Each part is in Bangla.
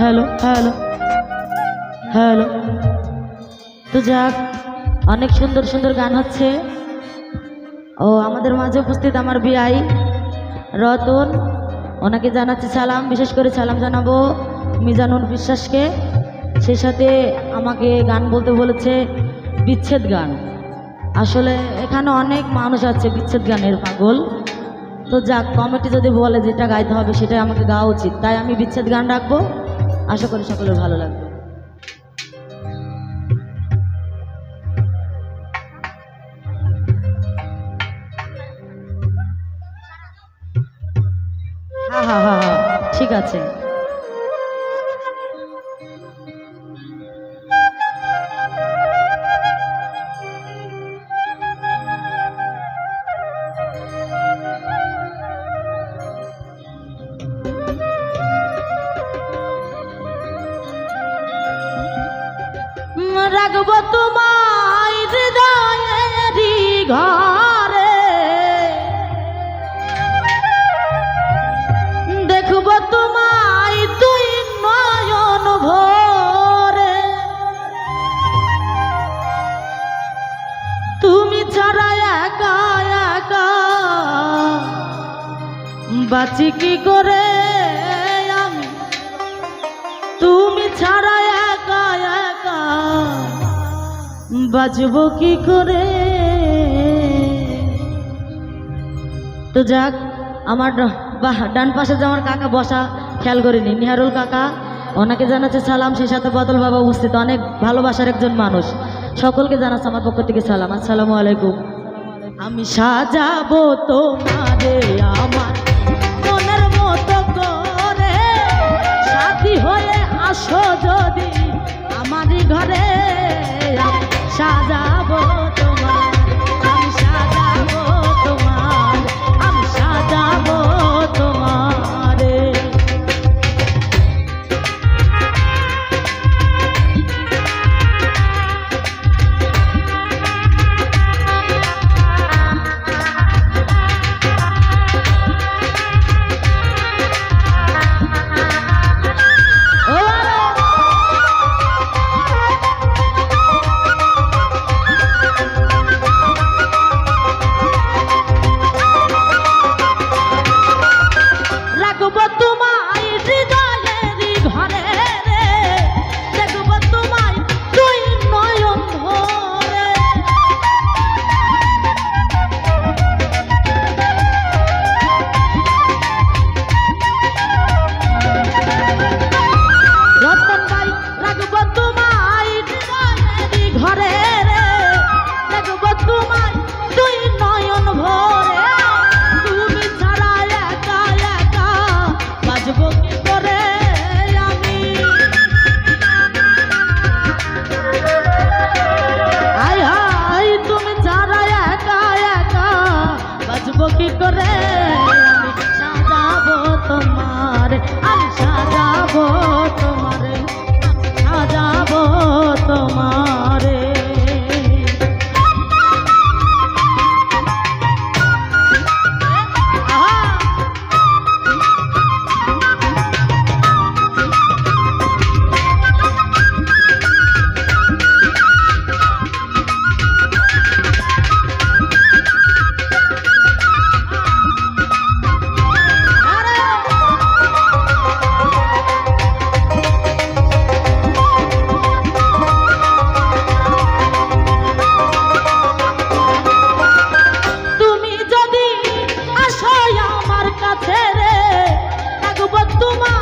Hello hello hello. তো যাক, অনেক সুন্দর সুন্দর গান হচ্ছে। ও, আমাদের মাঝে উপস্থিত আমার বিআই, রতন। ওনাকে জানাচ্ছি সালাম, বিশেষ করে সালাম জানাব মিজানুর বিশ্বাসকে। সেই সাথে আমাকে গান বলতে বলেছে বিচ্ছেদ গান। আসলে এখানে অনেক মানুষ আছে বিচ্ছেদ গানের পাগল। তো যাক কমিটি যদি বলে যেটা গাইতে হবে সেটাই আমাকে গাওয়া উচিত। তাই আমি বিচ্ছেদ গান রাখব। আশা করি সকলের ভালো লাগবে। হ্যাঁ হ্যাঁ হ্যাঁ হ্যাঁ ঠিক আছে। রাখব তোমায় হৃদয়েরই ঘরে। দেখব তোমায় তুই নয়ন ভরে। তুমি ছাড়া একা একা বাঁচি কি করে আমি? তুমি ছাড়া বাঁচব কি করে? তো যাক, আমার ডান পাশে যে আমার কাকা, বসা, খেয়াল করিনি। নিহারুল কাকা, ওনাকে জানাচ্ছে, সালাম, সেই সাথে বদল বাবা উপস্থিত। অনেক ভালোবাসার একজন মানুষ। সকলকে জানাচ্ছে আমার পক্ষ থেকে সালাম। আসসালামু আলাইকুম। আমি সাজাবো তোমারে, আমার মনের মতো করে। সাথী হয়ে আসো যদি আমারই ঘরে। আমি থাকব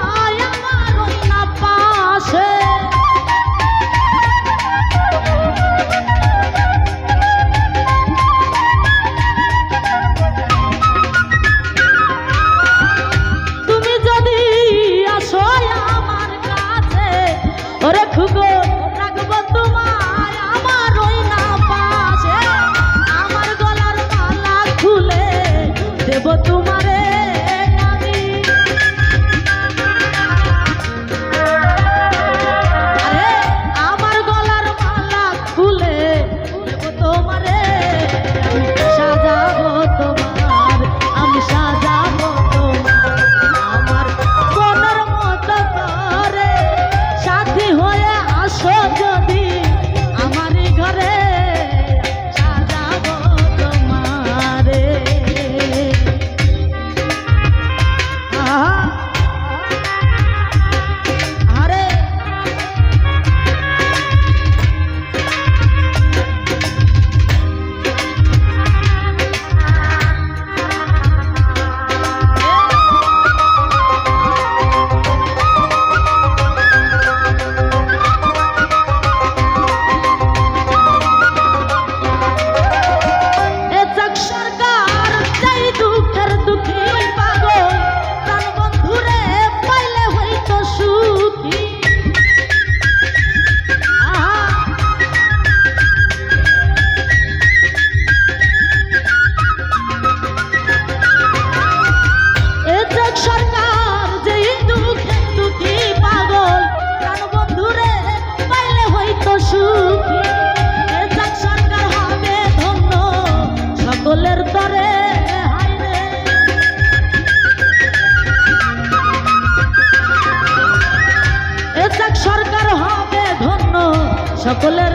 সকলের